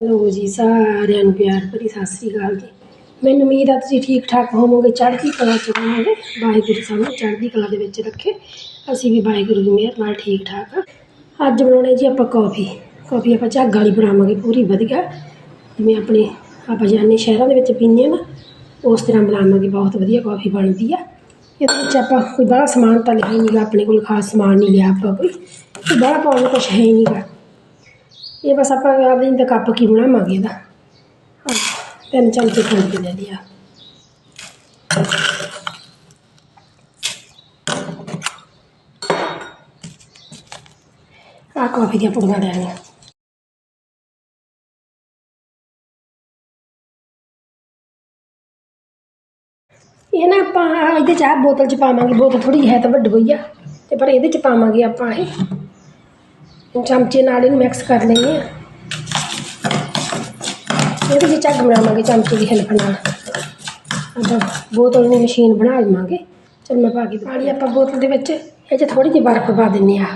Hello ਜੀ, ਸਾਰਿਆਂ ਨੂੰ ਪਿਆਰ ਭਰੀ ਸਤਿ ਸ੍ਰੀ ਅਕਾਲ ਜੀ। ਮੈਨੂੰ ਉਮੀਦ ਆ ਤੁਸੀਂ ਠੀਕ ਠਾਕ ਹੋਵੋਗੇ, ਚੜ੍ਹਦੀ ਕਲਾ ਚ ਹੋਵੋਗੇ, ਵਾਹਿਗੁਰੂ ਸਾਨੂੰ ਚੜ੍ਹਦੀ ਕਲਾ ਦੇ ਵਿੱਚ ਰੱਖੇ। ਅਸੀਂ ਵੀ ਵਾਹਿਗੁਰੂ ਦੀ ਮਿਹਰ ਨਾਲ ਠੀਕ ਠਾਕ ਆ। ਅੱਜ ਬਣਾਉਣੇ ਜੀ ਆਪਾਂ ਕੌਫੀ। ਕੌਫੀ ਆਪਾਂ ਝੱਗ ਵਾਲੀ ਬਣਾਵਾਂਗੇ, ਪੂਰੀ ਵਧੀਆ। ਜਿਵੇਂ ਆਪਣੇ ਆਪਾਂ ਜਾਨੇ ਸ਼ਹਿਰਾਂ ਦੇ ਵਿੱਚ ਪੀਂਦੇ ਆ ਨਾ, ਉਸ ਤਰ੍ਹਾਂ ਬਣਾਵਾਂਗੇ, ਬਹੁਤ ਵਧੀਆ ਕੌਫੀ ਬਣਦੀ ਆ। ਇਹਦੇ ਵਿੱਚ ਆਪਾਂ ਕੋਈ ਬੜਾ ਸਮਾਨ ਤਾਂ ਲਿਆ ਹੀ ਨਹੀਂਗਾ ਆਪਣੇ ਕੋਲ ਖਾਸ ਸਮਾਨ ਨਹੀਂ ਲਿਆ ਆਪਾਂ ਕੋਈ। ਤੇ ਬੜਾ ਪਾਉਣ ਨੂੰ ਕੁਛ ਹੈ ਹੀ ਨਹੀਂਗਾ ਇਹ ਬਸ ਆਪਾਂ ਆਪਦੇ ਦਾ ਕੱਪ ਕੀ ਬਣਾਵਾਂਗੇ ਇਹਦਾ ਆਹ, ਤਿੰਨ ਚਮਚੇ ਖੰਡ ਦੇ ਲੈ ਲਿਆ ਆ ਕਾਫੀ ਦੀਆਂ ਪੁੜੀਆਂ ਲੈਣੀਆਂ ਇਹ ਨਾ ਆਪਾਂ ਆਹ ਇਹਦੇ ਚ ਆ ਬੋਤਲ ਚ ਪਾਵਾਂਗੇ ਬੋਤਲ ਥੋੜੀ ਜਿਹੀ ਹੈ ਤਾਂ ਵੱਡੀ ਹੋਈ ਆ ਤੇ ਪਰ ਇਹਦੇ ਚ ਪਾਵਾਂਗੇ ਆਪਾਂ ਇਹ ਚਮਚੇ ਨਾਲ ਇਹਨੂੰ ਮਿਕਸ ਕਰ ਲੈਂਦੇ ਆ ਇਹਦੇ ਵਿੱਚ ਝੱਗ ਬਣਾਵਾਂਗੇ ਚਮਚੇ ਦੀ ਹੈਲਪ ਨਾਲ ਆਪਾਂ ਬੋਤਲ ਨੂੰ ਮਸ਼ੀਨ ਬਣਾ ਲਵਾਂਗੇ ਚਲ ਮੈਂ ਪਾ ਕੇ ਪਾਣੀ ਆਪਾਂ ਬੋਤਲ ਦੇ ਵਿੱਚ ਇਹ 'ਚ ਥੋੜੀ ਜਿਹੀ ਬਰਫ਼ ਪਾ ਦਿੰਨੇ ਆ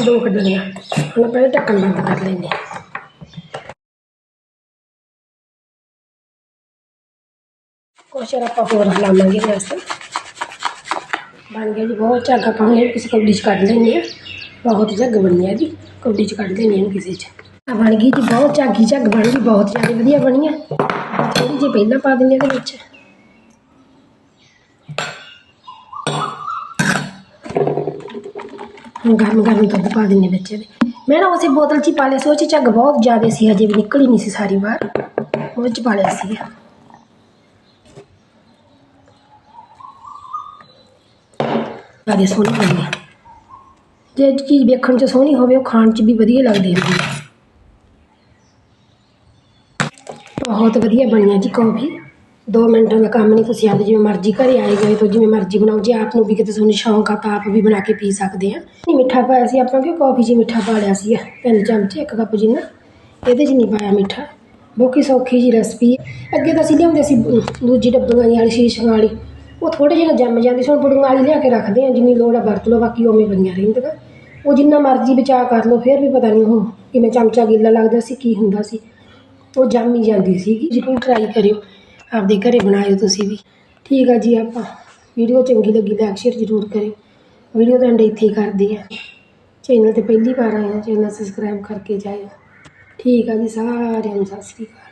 ਦੋ ਕੱਢਣੀਆਂ ਹੁਣ ਆਪਾਂ ਇਹ ਢੱਕਣ ਬੰਦ ਕਰ ਲੈਂਦੇ ਹਾਂ ਕੁਛ ਚਿਰ ਆਪਾਂ ਹੋਰ ਹਿਲਾਵਾਂਗੇ ਇਹਦੇ ਵਾਸਤੇ बन गया जी, बहुत अच्छा चंगा पाने किसी कबड्डी च कट है। बहुत झग बनी है जी कबड्डी च कट लेने किसी बन गई जी, बहुत झागी झग बन गई, बहुत ज़्यादा वजिया बनी है। थोड़ी जी पहला पा दें गर्म गर्म दुद्ध पा दें बच्चे मैं ना उस बोतल च पा लिया झग बहुत ज़्यादा सी हजे भी निकली नहीं सी सारी बार। वो पा लिया ਜ਼ਿਆਦਾ ਸੋਹਣੀ ਬਣੀ ਜੇ ਚੀਜ਼ ਵੇਖਣ 'ਚ ਸੋਹਣੀ ਹੋਵੇ, ਉਹ ਖਾਣ 'ਚ ਵੀ ਵਧੀਆ ਲੱਗਦੀ ਹੁੰਦੀ ਹੈ। ਬਹੁਤ ਵਧੀਆ ਬਣੀ ਹੈ ਜੀ ਕੌਫੀ। 2 ਮਿੰਟਾਂ ਦਾ ਕੰਮ ਨਹੀਂ, ਤੁਸੀਂ ਆਪਦੇ ਜਿਵੇਂ ਮਰਜ਼ੀ ਘਰੇ ਆਏ ਗਏ ਤੋਂ ਜਿਵੇਂ ਮਰਜ਼ੀ ਬਣਾਓ। ਜੇ ਆਪ ਨੂੰ ਵੀ ਕਿਤੇ ਤੁਹਾਨੂੰ ਸ਼ੌਂਕ ਆ, ਤਾਂ ਆਪ ਵੀ ਬਣਾ ਕੇ ਪੀ ਸਕਦੇ ਆ ਨਹੀਂ, ਮਿੱਠਾ ਪਾਇਆ ਸੀ ਆਪਾਂ ਕਿ ਕੌਫੀ 'ਚ ਮਿੱਠਾ ਪਾ ਲਿਆ ਸੀ ਤਿੰਨ ਚਮਚ, ਇੱਕ ਕੱਪ ਜਿੰਨਾ। ਇਹਦੇ 'ਚ ਨਹੀਂ ਪਾਇਆ ਮਿੱਠਾ। ਬੋਕੀ ਸੌਖੀ ਜੀ ਰੈਸਪੀ ਅੱਗੇ ਤਾਂ ਅਸੀਂ ਲਿਆਉਂਦੇ ਸੀ ਦੂਜੀ ਡੱਬੀਆਂ ਵਾਲੀ ਸ਼ੀਸ਼ੀਆਂ ਵਾਲੀ। ਉਹ ਥੋੜ੍ਹੇ ਜਿਹੇ ਜੰਮ ਜਾਂਦੀ ਸੀ, ਹੁਣ ਪੁੜੀਆਂ ਲਿਆ ਕੇ ਰੱਖਦੇ ਹਾਂ ਜਿੰਨੀ ਲੋੜ ਆ ਵਰਤ ਲਓ, ਬਾਕੀ ਉਵੇਂ ਪਈਆਂ ਰਹਿੰਦੀਆਂ ਉਹ ਜਿੰਨਾ ਮਰਜ਼ੀ ਬਚਾਅ ਕਰ ਲਓ, ਫਿਰ ਵੀ ਪਤਾ ਨਹੀਂ ਉਹ ਕਿਵੇਂ ਚਮਚਾ ਗਿੱਲਾ ਲੱਗਦਾ ਸੀ, ਕੀ ਹੁੰਦਾ ਸੀ। ਉਹ ਜੰਮ ਹੀ ਜਾਂਦੀ ਸੀਗੀ। ਜ਼ਰੂਰ ਟਰਾਈ ਕਰਿਓ, ਆਪਦੇ ਘਰ ਬਣਾਇਓ ਤੁਸੀਂ ਵੀ। ਠੀਕ ਆ ਜੀ ਆਪਾਂ। ਵੀਡੀਓ ਚੰਗੀ ਲੱਗੀ ਲਾਈਕ ਸ਼ੇਅਰ ਜ਼ਰੂਰ ਕਰਿਓ। ਵੀਡੀਓ ਦਾ ਐਂਡ ਇੱਥੇ ਹੀ ਕਰਦੇ ਆ। ਚੈਨਲ ਤੇ ਪਹਿਲੀ ਵਾਰ ਆਏ ਆ ਚੈਨਲ ਸਬਸਕ੍ਰਾਈਬ ਕਰਕੇ ਜਾਇਓ। ਠੀਕ ਆ ਜੀ, ਸਾਰਿਆਂ ਨੂੰ ਸਤਿ ਸ਼੍ਰੀ ਅਕਾਲ।